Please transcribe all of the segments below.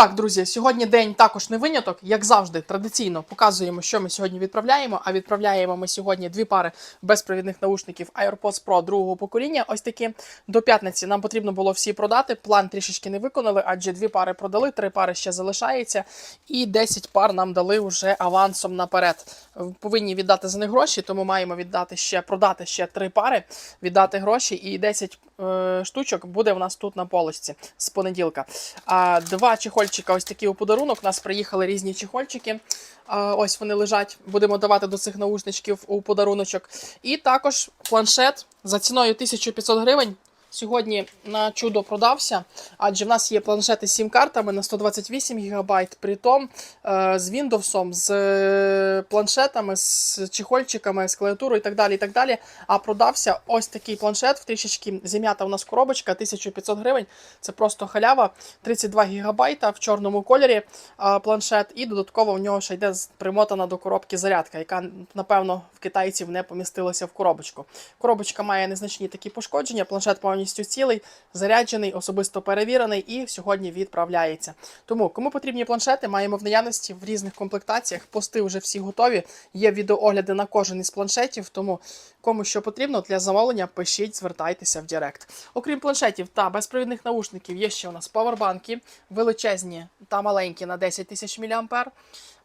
так, друзі, сьогодні день також не виняток. Як завжди, традиційно показуємо, що ми сьогодні відправляємо. А відправляємо ми сьогодні дві пари безпровідних наушників AirPods Pro другого покоління. Ось такі до п'ятниці нам потрібно було всі продати. План трішечки не виконали, адже дві пари продали, три пари ще залишається, і 10 пар нам дали вже авансом наперед. Повинні віддати за них гроші, тому маємо віддати ще продати ще три пари, віддати гроші, і 10 е, штучок буде в нас тут на полочці з понеділка. А два чехольчика, ось такі у подарунок. У нас приїхали різні чехольчики. Ось вони лежать. Будемо давати до цих наушничків у подаруночок. І також планшет за ціною 1500 гривень. Сьогодні на чудо продався, адже в нас є планшети з сім-картами на 128 ГБ, притом е, з Windows, з е, планшетами, з чехольчиками, з клавіатурою і так далі. і так далі. А продався ось такий планшет, в трішечки зім'ята у нас коробочка, 1500 гривень. Це просто халява, 32 ГБ в чорному кольорі планшет, і додатково в нього ще йде примотана до коробки зарядка, яка, напевно, в китайців не помістилася в коробочку. Коробочка має незначні такі пошкодження, планшет повністю цілий, заряджений, особисто перевірений і сьогодні відправляється. Тому, кому потрібні планшети, маємо в наявності в різних комплектаціях. Пости вже всі готові. Є відеоогляди на кожен із планшетів. Тому кому що потрібно для замовлення, пишіть, звертайтеся в Директ. Окрім планшетів та безпровідних наушників, є ще у нас павербанки, величезні та маленькі на 10 тисяч мА.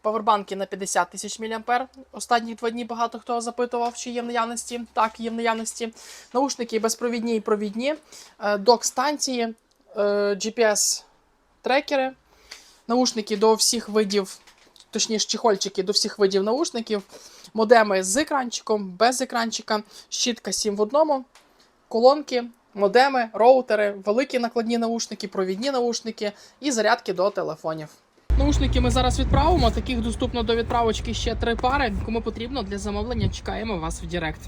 Павербанки на 50 тисяч мА. Останні два дні багато хто запитував, чи є в наявності. Так, є в наявності. Наушники безпровідні і провідні, е, док-станції, е, GPS-трекери, наушники до всіх видів, точніше, чехольчики до всіх видів наушників, модеми з екранчиком, без екранчика, щітка 7 в одному, колонки. Модеми, роутери, великі накладні наушники, провідні наушники і зарядки до телефонів. Наушники ми зараз відправимо. Таких доступно до відправочки ще три пари. Кому потрібно для замовлення, чекаємо вас в Директ.